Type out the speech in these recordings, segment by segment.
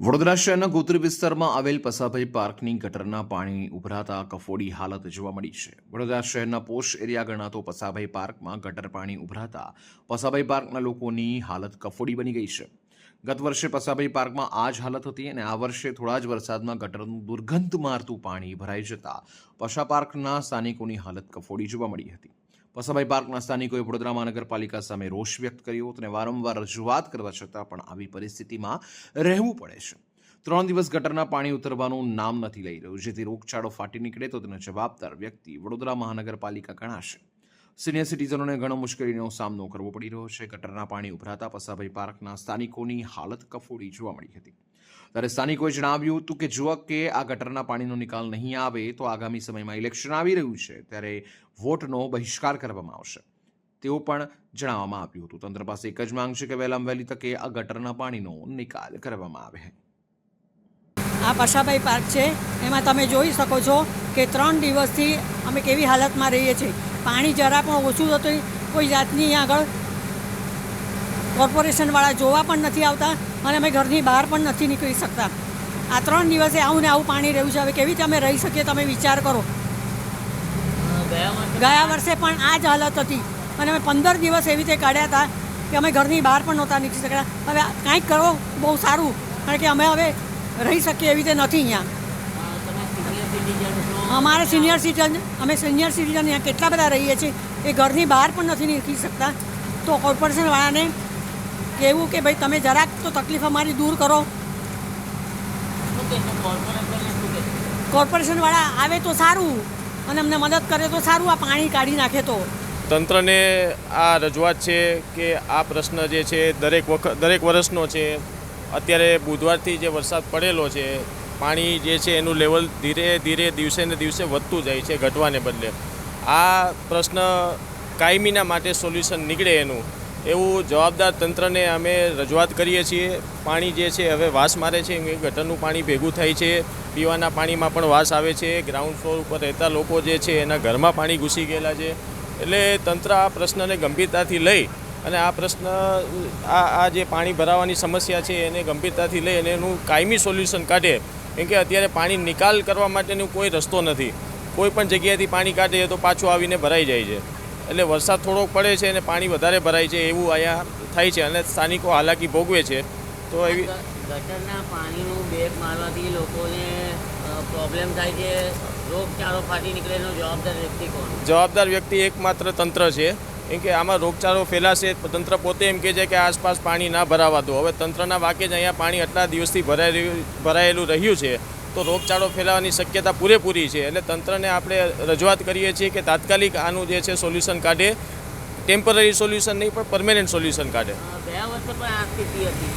વડોદરા શહેરના ગોત્રી વિસ્તારમાં આવેલ પસાભાઈ પાર્કની ગટરના પાણી ઉભરાતા કફોડી હાલત જોવા મળી છે. વડોદરા શહેરના પોશ એરિયા ગણાતો પસાભાઈ પાર્કમાં ગટર પાણી ઉભરાતા પસાભાઈ પાર્કના લોકોની હાલત કફોડી બની ગઈ છે. ગત વર્ષે પસાભાઈ પાર્કમાં આ જ હાલત હતી અને આ વર્ષે થોડા જ વરસાદમાં ગટરનું દુર્ગંધ મારતું પાણી ભરાઈ જતા પશા પાર્કના સ્થાનિકોની હાલત કફોડી જોવા મળી હતી. પસાભાઈ પાર્કના સ્થાનિકોએ વડોદરા મહાનગરપાલિકા સામે રોષ વ્યક્ત કર્યો હતો અને વારંવાર રજૂઆત કરવા છતાં પણ આવી પરિસ્થિતિમાં રહેવું પડે છે. ત્રણ દિવસ ગટરના પાણી ઉતરવાનું નામ નથી લઈ રહ્યું. જેથી રોગચાળો ફાટી નીકળે તો તેનો જવાબદાર વ્યક્તિ વડોદરા મહાનગરપાલિકા ગણાશે. સિનિયર સિટીઝનોને ઘણો મુશ્કેલીનો સામનો કરવો પડી રહ્યો છે. ગટરના પાણી ઉભરાતા પસાભાઈ પાર્કના સ્થાનિકોની હાલત કફોડી જોવા મળી હતી. ત્યારે સ્થાનિકોએ જણાવ્યું હતું કે જો કે આ ગટરના પાણીનો નિકાલ નહીં આવે તો આગામી સમયમાં ઇલેક્શન આવી રહ્યું છે, ત્યારે વોટનો બહિષ્કાર કરવામાં આવશે. તેવું પણ જણાવવામાં આવ્યું હતું. તંત્ર પાસે એક જ માંગ છે કે વહેલામ વહેલી તકે આ ગટરના પાણીનો નિકાલ કરવામાં આવે. આ પશાભાઈ પાર્ક છે. એમાં તમે જોઈ શકો છો કે ત્રણ દિવસથી અમે કેવી હાલતમાં રહીએ છીએ. પાણી જરા પણ ઓછું હતું કોઈ જાતની આગળ કોર્પોરેશનવાળા જોવા પણ નથી આવતા અને અમે ઘરની બહાર પણ નથી નીકળી શકતા. આ ત્રણ દિવસે આવું ને આવું પાણી રહ્યું છે. હવે કેવી રીતે અમે રહી શકીએ તમે વિચાર કરો. ગયા વર્ષે પણ આ જ હાલત હતી. અને અમે પંદર દિવસ એવી રીતે કાઢ્યા હતા કે અમે ઘરની બહાર પણ નહોતા નીકળી શક્યા. હવે કાંઈક કરો, બહુ સારું. કારણ કે અમે હવે રહી શકીએ એવી રીતે નથી અહીંયા. અમારે સિનિયર સિટીઝન અમે સિનિયર સિટીઝન અહીંયા કેટલા બધા રહીએ છીએ એ ઘરની બહાર પણ નથી નીકળી શકતા. તો કોર્પોરેશનવાળાને કહેવું કે ભાઈ તમે જરાક તો તકલીફ અમારી દૂર કરો. કોર્પોરેશનવાળા આવે તો સારું અને અમને મદદ કરે તો સારું આ પાણી કાઢી નાખે તો. તંત્રને આ રજૂઆત છે કે આ પ્રશ્ન જે છે દરેક વખત દરેક વર્ષનો છે. અત્યારે બુધવારથી જે વરસાદ પડેલો છે પાણી જે છે એનું લેવલ ધીરે ધીરે દિવસે ને દિવસે વધતું જાય છે ઘટવાને બદલે. આ પ્રશ્ન કાયમીના માટે સોલ્યુશન નીકળે એનું. એવું જવાબદાર તંત્રને અમે રજૂઆત કરીએ છીએ. પાણી જે છે હવે વાસ મારે છે ગટરનું પાણી ભેગું થાય છે. પીવાના પાણીમાં પણ વાસ આવે છે. ગ્રાઉન્ડ ફ્લોર ઉપર રહેતા લોકો જે છે એના ઘરમાં પાણી ઘૂસી ગયેલા છે. એટલે તંત્ર આ પ્રશ્નને ગંભીરતાથી લઈ અને આ પ્રશ્ન, આ આ જે પાણી ભરાવાની સમસ્યા છે એને ગંભીરતાથી લઈ અને એનું કાયમી સોલ્યુશન કાઢે. કેમ કે અત્યારે પાણી નિકાલ કરવા માટેનો કોઈ રસ્તો નથી. કોઈ પણ જગ્યાએથી પાણી કાઢે તો પાછું આવીને ભરાઈ જાય છે. એટલે વરસાદ થોડોક પડે છે અને પાણી વધારે ભરાય છે એવું અહીંયા થાય છે અને સ્થાનિકો હાલાકી ભોગવે છે. તો એવી ગટરના પાણીનું બેગ મારવાથી લોકોને પ્રોબ્લેમ થાય છે. રોગચાળો ફાટી નીકળે જવાબદાર વ્યક્તિ કોણ? જવાબદાર વ્યક્તિ એકમાત્ર તંત્ર છે. કેમ કે આમાં રોગચાળો ફેલાશે તંત્ર પોતે એમ કહે છે કે આસપાસ પાણી ના ભરાવા દો. હવે તંત્રના વાકે જ અહીંયા પાણી આટલા દિવસથી ભરાઈ રહ્યું ભરાયેલું રહ્યું છે તો રોગચાળો ફેલાવાની શક્યતા પૂરેપૂરી છે. એટલે તંત્રને આપણે રજૂઆત કરીએ છીએ કે તાત્કાલિક આનું જે છે સોલ્યુશન કાઢે ટેમ્પરરી સોલ્યુશન નહીં પણ પરમેનન્ટ સોલ્યુશન કાઢે. ગયા વર્ષે પણ આ સ્થિતિ હતી.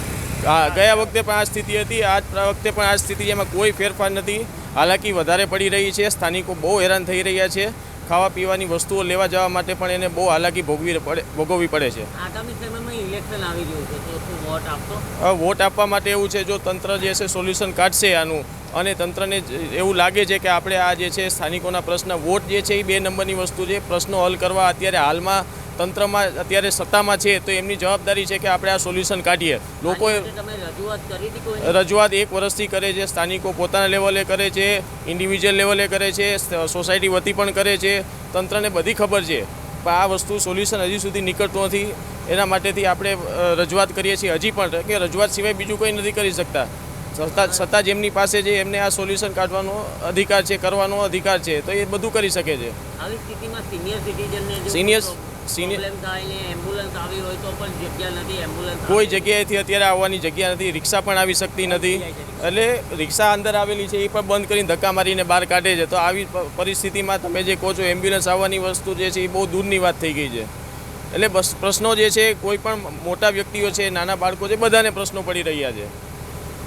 ગયા વખતે પણ આ સ્થિતિ હતી આ વખતે પણ આ સ્થિતિ એમાં કોઈ ફેરફાર નથી. હાલાકી વધારે પડી રહી છે સ્થાનિકો બહુ હેરાન થઈ રહ્યા છે. ખાવા પીવાની વસ્તુઓ લેવા જવા માટે પણ એને બહુ હાલાકી ભોગવી પડે ભોગવવી પડે છે. આગામી સમયમાં ઇલેક્શન આવી રહ્યું છે તો વોટ વોટ આપવા માટે એવું છે જો તંત્ર જે છે સોલ્યુશન કાઢશે આનું અને તંત્રને એવું લાગે છે કે આપણે આ જે છે સ્થાનિકોના પ્રશ્ન વોટ જે છે એ બે નંબરની વસ્તુ છે પ્રશ્નો હલ કરવા અત્યારે હાલમાં તંત્રમાં અત્યારે સત્તામાં છે તો એમની જવાબદારી છે કે આપણે આ સોલ્યુશન કાઢીએ. લોકો આની માટે તમે રજૂઆત એક વર્ષથી કરે છે સ્થાનિકો પોતાના લેવલે કરે છે ઇન્ડિવિજ્યુઅલ લેવલે કરે છે સોસાયટી વતી પણ કરે છે તંત્રને બધી ખબર છે. પણ આ વસ્તુ સોલ્યુશન હજી સુધી નીકળતું નથી એના માટેથી આપણે રજૂઆત કરીએ છીએ. હજી પણ કે રજૂઆત સિવાય બીજું કંઈ નથી કરી શકતા. સત્તા સત્તા જેમની પાસે છે એમને આ સોલ્યુશન કાઢવાનો અધિકાર છે કરવાનો અધિકાર છે તો એ બધું કરી શકે છે. આવી સ્થિતિમાં સિનિયર સિટીઝનને Senior- કોઈ senior- પ્રોબ્લેમ થાય ને એમ્બ્યુલન્સ આવી હોય તો પણ જગ્યા નથી એમ્બ્યુલન્સ કોઈ જગ્યાએથી અત્યારે આવવાની જગ્યા નથી રિક્ષા પણ આવી શકતી નથી. એટલે રિક્ષા અંદર આવેલી છે એ પણ બંધ કરીને ધક્કા મારીને બહાર કાઢે છે. તો આવી પરિસ્થિતિમાં તમે જે કહો છો એમ્બ્યુલન્સ આવવાની વસ્તુ જે છે એ બહુ દૂરની વાત થઈ ગઈ છે. એટલે બસ પ્રશ્નો જે છે કોઈ પણ મોટા વ્યક્તિઓ છે નાના બાળકો છે બધાને પ્રશ્નો પડી રહ્યા છે.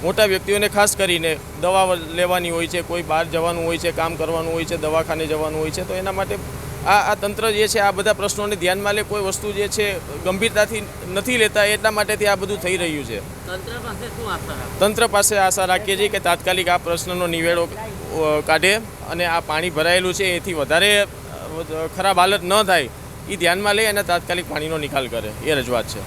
મોટા વ્યક્તિઓને ખાસ કરીને દવા લેવાની હોય છે કોઈ બહાર જવાનું હોય છે કામ કરવાનું હોય છે દવાખાને જવાનું હોય છે તો એના માટે આ આ તંત્ર જે છે આ બધા પ્રશ્નોને ધ્યાનમાં લે કોઈ વસ્તુ જે છે ગંભીરતાથી નથી લેતા એટલા માટેથી આ બધું થઈ રહ્યું છે. તંત્ર પાસે આશા રાખીએ છીએ કે તાત્કાલિક આ પ્રશ્નનો નિવેડો કાઢે અને આ પાણી ભરાયેલું છે એથી વધારે ખરાબ હાલત ન થાય એ ધ્યાનમાં લઈ અને તાત્કાલિક પાણીનો નિકાલ કરે એ રજૂઆત છે.